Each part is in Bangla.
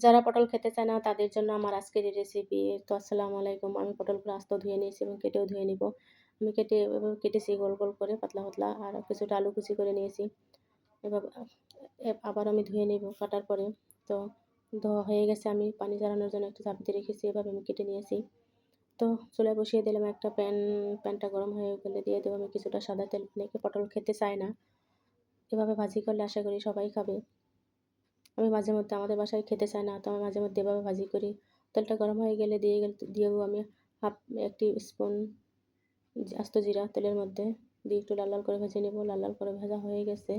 যারা পটল খেতে চায় না, তাদের জন্য আমার আজকের এই রেসিপি তো আসসালামু আলাইকুম। আমি পটলগুলো আস্ত ধুয়ে নিয়েছি এবং কেটেও ধুয়ে নিব। আমি কেটে এভাবে কেটেছি গোল গোল করে, পাতলা পাতলা, আর কিছুটা আলু কুচি করে নিয়েছি। এভাবে আবার আমি ধুয়ে নিব কাটার পরে। তো ধোয়া হয়ে গেছে, আমি পানি জ্বালানোর জন্য একটু চাপিতে রেখেছি, এভাবে আমি কেটে নিয়েছি। তো চুলায় বসিয়ে দিলাম একটা প্যান, প্যানটা গরম হয়ে গেলে দিয়ে দেবো আমি কিছুটা সাদা তেল। অনেকে পটল খেতে চায় না। এভাবে ভাজি করলে আশা করি সবাই খাবে। আমি মাঝে মধ্যে আমাদের বাসায় খেতে চাই না, তো আমি মাঝে মধ্যে এভাবে ভাজি করি। তেলটা গরম হয়ে গেলে দিয়ে গেলে দিয়েও আমি হাফ, একটি স্পুন আস্ত জিরা তেলের মধ্যে। দিয়ে একটু লাল লাল করে ভেজে নেব, লাল লাল করে ভাজা হয়ে গেছে।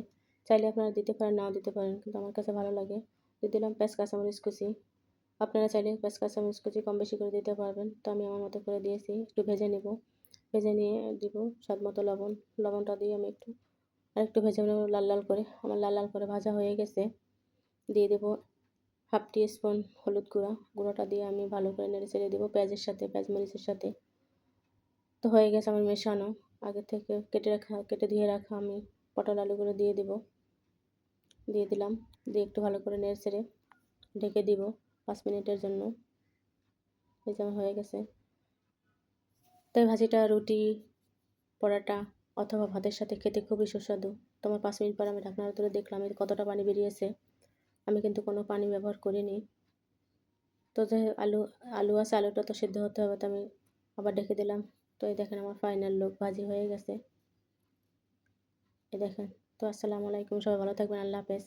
চাইলে আপনারা দিতে পারেন, নাও দিতে পারেন, কিন্তু আমার কাছে ভালো লাগে। দিয়ে দিলাম পেঁয়াজ, কাঁচামরিচ কুচি। আপনারা চাইলে পেঁয়াজ, কাঁচামরিচ কুচি কম বেশি করে দিতে পারবেন, তো আমি আমার মতো করে দিয়েছি, একটু ভেজে নেব। ভেজে নিয়ে দিব স্বাদ মতো লবণ, লবণটা দিয়ে আমি একটু আর একটু ভেজে নেব লাল লাল করে। আমার লাল লাল করে ভাজা হয়ে গেছে। দিয়ে দেবো হাফ টি স্পুন হলুদ গুঁড়া। গুঁড়োটা দিয়ে আমি ভালো করে নেড়ে চেড়ে দেবো পেঁয়াজের সাথে, পেঁয়াজ মরিচের সাথে। তো হয়ে গেছে আমার মেশানো। আগে থেকে কেটে রাখা, কেটে ধুয়ে রাখা আমি পটল আলুগুলো দিয়ে দেবো। দিয়ে দিলাম। দিয়ে একটু ভালো করে নেড়ে চেড়ে ঢেকে দিব পাঁচ মিনিটের জন্য। এই যেমন হয়ে গেছে। তাই ভাজিটা, রুটি, পরাটা অথবা ভাতের সাথে খেতে খুবই সুস্বাদু। তোমার পাঁচ মিনিট পর আমি ঢাকনার তুলে দেখলাম কতটা পানি বেরিয়েছে। আমি কিন্তু কোনো পানি ব্যবহার করিনি। তো যে আলু আলু আছে, আলুটা তো সিদ্ধ হতে হবে, তো আমি আবার ডেকে দিলাম। তো এই দেখেন আমার ফাইনাল লোক ভাজি হয়ে গেছে। এই দেখেন। তো আসসালামু আলাইকুম, সবাই ভালো থাকবেন, আল্লাহ হাফেজ।